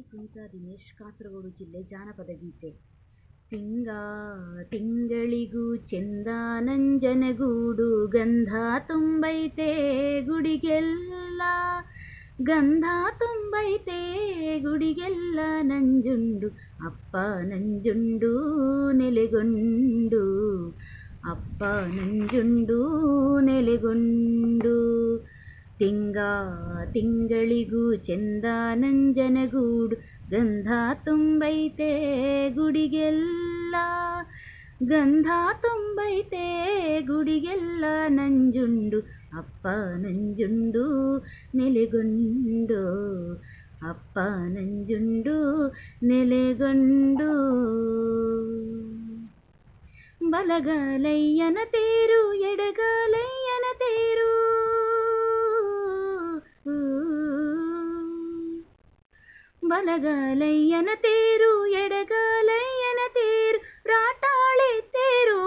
ಸುನೀತಾ ದಿನೇಶ್, ಕಾಸರಗೋಡು ಜಿಲ್ಲೆ ಜಾನಪದ ಗೀತೆ. ತಿಂಗ, ತಿಂಗಳಿಗೂ ಚೆಂದ ನಂಜನಗೂಡು ಗಂಧ ತುಂಬೈತೆ ಗುಡಿಗೆಲ್ಲ. ಗಂಧ ತುಂಬೈತೆ ಗುಡಿಗೆಲ್ಲ ನಂಜುಂಡು, ಅಪ್ಪ ನಂಜುಂಡು ನೆಲೆಗೊಂಡು. ಅಪ್ಪ ನಂಜುಂಡು ನೆಲೆಗೊಂಡು. ತಿಂಗ ತಿಂಗಳಿಗೂ ಚೆಂದ ನಂಜನಗೂಡು ಗಂಧ ತುಂಬೈತೆ ಗುಡಿಗೆಲ್ಲ. ಗಂಧ ತುಂಬೈತೆ ಗುಡಿಗೆಲ್ಲ ನಂಜುಂಡು, ಅಪ್ಪ ನಂಜುಂಡು ನೆಲೆಗೊಂಡು, ಅಪ್ಪ ನಂಜುಂಡು ನೆಲೆಗೊಂಡು. ಬಲಗಾಲಯ್ಯನ ತೇರು ಎಡಗಲಯ್ಯನ ಬಲಗಲಯ್ಯನ ತೇರು ಎಡಗಲಯ್ಯನ ತೇರು ರಾಟಾಳೆ ತೇರು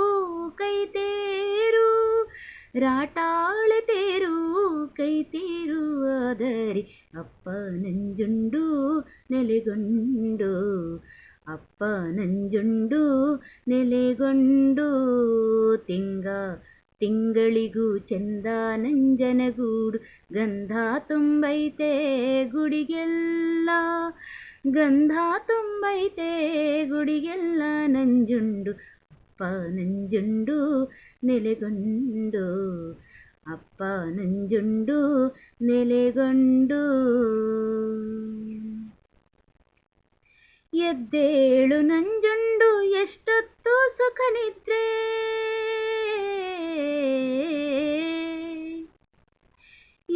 ಕೈ ತೇರು ರಾಟಾಳೆ ತೇರು ಕೈ ತೇರು ಆದರಿ ಅಪ್ಪ ನಂಜುಂಡು ನೆಲೆಗೊಂಡು ಅಪ್ಪ ನಂಜುಂಡು ನೆಲೆಗೊಂಡು ತಿಂಗ ತಿಂಗಳಿಗೂ ಚಂದ ನಂಜನಗೂಡು, ಗಂಧ ತುಂಬೈತೆ ಗುಡಿಗೆಲ್ಲ. ಗಂಧ ತುಂಬೈತೆ ಗುಡಿಗೆಲ್ಲ, ನಂಜುಂಡು, ಅಪ್ಪ ನಂಜುಂಡು, ನೆಲೆಗೊಂಡು. ಅಪ್ಪ ನಂಜುಂಡು, ನೆಲೆಗೊಂಡು. ಎದ್ದೇಳು ನಂಜುಂಡು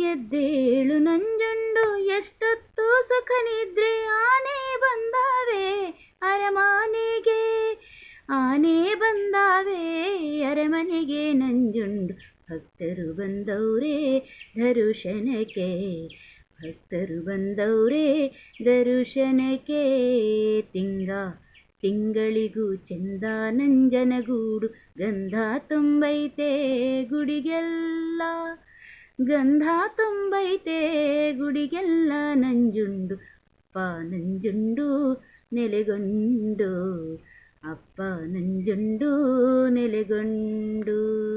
ಎದ್ದೇಳು ನಂಜುಂಡು ಎಷ್ಟೊತ್ತು ಸುಖ ನಿದ್ರೆ ಆನೆ ಬಂದಾವೆ, ಅರಮನೆಗೆ. ಆನೆ ಬಂದಾವೆ, ಅರಮನೆಗೆ ನಂಜುಂಡು. ಭಕ್ತರು ಬಂದವರೇ ದರುಶನಕ್ಕೆ, ಭಕ್ತರು ಬಂದವರೇ ದರುಶನಕ್ಕೆ. ತಿಂಗ, ತಿಂಗಳಿಗೂ ಚಂದ ನಂಜನಗೂಡು, ಗಂಧ ತುಂಬೈತೆ ಗುಡಿಗೆಲ್ಲ. ಗಂಧ ತುಂಬೈತೆ ಗುಡಿಗೆಲ್ಲ ನಂಜುಂಡು. ಅಪ್ಪ ನಂಜುಂಡು, ನೆಲೆಗೊಂಡು. ಅಪ್ಪ ನಂಜುಂಡು, ನೆಲೆಗೊಂಡು.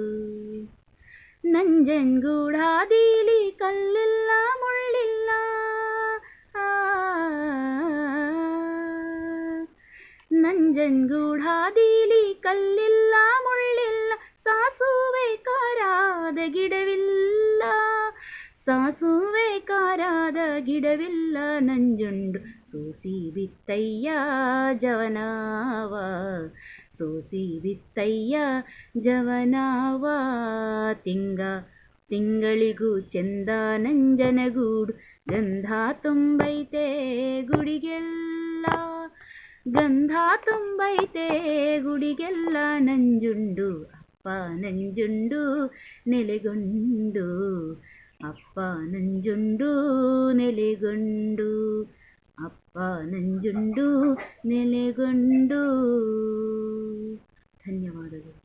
ನಂಜನ್ಗೂಡಾದೀಲಿ ಕಲ್ಲಿಲ್ಲ ಮುಳ್ಳಿಲ್ಲ. ನಂಜನ್ಗೂಡಾದೀಲಿ ಕಲ್ಲಿಲ್ಲ ಕಾರಾದ ಗಿಡವಿಲ್ಲ ನಂಜುಂಡು. ಸೋಸಿ ಬಿತ್ತಯ್ಯ ಜವನಾವ, ಸೋಸಿ ಬಿತ್ತಯ್ಯ ಜವನಾವ. ತಿಂಗ ತಿಂಗಳಿಗೂ ಚಂದ ನಂಜನಗೂಡು. ಗಂಧ ತುಂಬೈತೆ ಗುಡಿಗೆಲ್ಲ, ಗಂಧ ತುಂಬೈತೆ ಗುಡಿಗೆಲ್ಲ ನಂಜುಂಡು. ಅಪ್ಪ ನಂಜುಂಡು, ನೆಲೆಗೊಂಡು. ಅಪ್ಪ ನಂಜುಂಡು ನೆಲೆಗೊಂಡು ಅಪ್ಪ ನಂಜುಂಡು ನೆಲೆಗೊಂಡು ಧನ್ಯವಾದಗಳು.